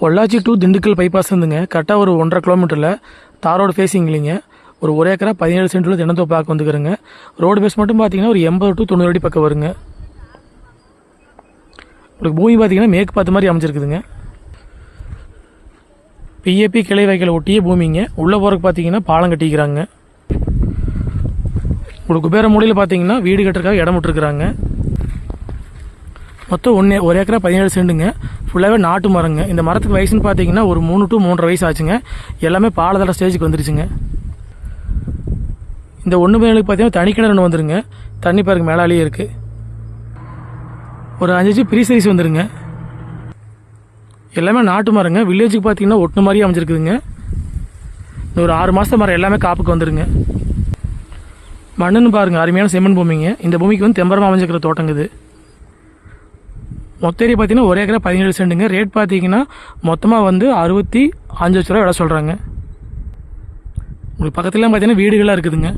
Pollachi to Dindigul bypass இருந்துங்க. கரெக்டாக ஒரு ஒன்றரை கிலோமீட்டரில் தாரோடு ஃபேஸிங் இல்லைங்க. ஒரு ஒரு ஏக்கரா பதினேழு சென்டில் தினத்தோ பார்க்க வந்துக்கிறேங்க. ரோடு பேஸ் மட்டும் பார்த்தீங்கன்னா ஒரு எண்பது டு தொண்ணூறு அடி பக்கம் வருங்க. உங்களுக்கு பூமி பார்த்தீங்கன்னா மேற்கு பார்த்த மாதிரி அமைச்சிருக்குதுங்க பிஏபி கிளை வைக்கல ஒட்டிய பூமிங்க. உள்ளே போகிறக்கு பார்த்தீங்கன்னா பாலம் கட்டிக்கிறாங்க. உங்களுக்கு குபேர மூலையில் பார்த்தீங்கன்னா வீடு கட்டுறதுக்காக இடம் விட்டுருக்குறாங்க. மொத்தம் ஒன்று ஒரு ஏக்கரா பதினேழு செண்டுங்க ஃபுல்லாகவே நாட்டு மரங்க. இந்த மரத்துக்கு வயசுன்னு பார்த்தீங்கன்னா ஒரு மூணு டு மூன்றரை வயசு ஆச்சுங்க. எல்லாமே பாலதட ஸ்டேஜுக்கு வந்துருச்சுங்க. இந்த ஒன்று மேலுக்கு பார்த்தீங்கன்னா தனி கிணறு ஒன்று வந்துருங்க. தண்ணி பாருங்க மேலாலேயே இருக்குது ஒரு அஞ்சு அஞ்சு ப்ரீ சைஸ் வந்துருங்க. எல்லாமே நாட்டு மரங்க. வில்லேஜுக்கு பார்த்தீங்கன்னா ஒட்டு மாதிரியே அமைஞ்சிருக்குதுங்க. இந்த ஒரு ஆறு மாதம் மரம் எல்லாமே காப்புக்கு வந்துருங்க. மண்ணுன்னு பாருங்கள் அருமையான செம்மண் பூமிங்க. இந்த பூமிக்கு வந்து தெம்பரமாக அமைஞ்சிருக்கிற தோட்டங்குது மொத்த ஏரியா பார்த்தீங்கன்னா ஒரே ஏக்கரா பதினேழு சென்ட்டுங்க. ரேட் பார்த்தீங்கன்னா மொத்தமாக வந்து அறுபத்தி அஞ்சு லட்ச ரூபா விட சொல்கிறாங்க உங்களுக்கு பக்கத்துலாம் பார்த்தீங்கன்னா வீடுகளாக இருக்குதுங்க.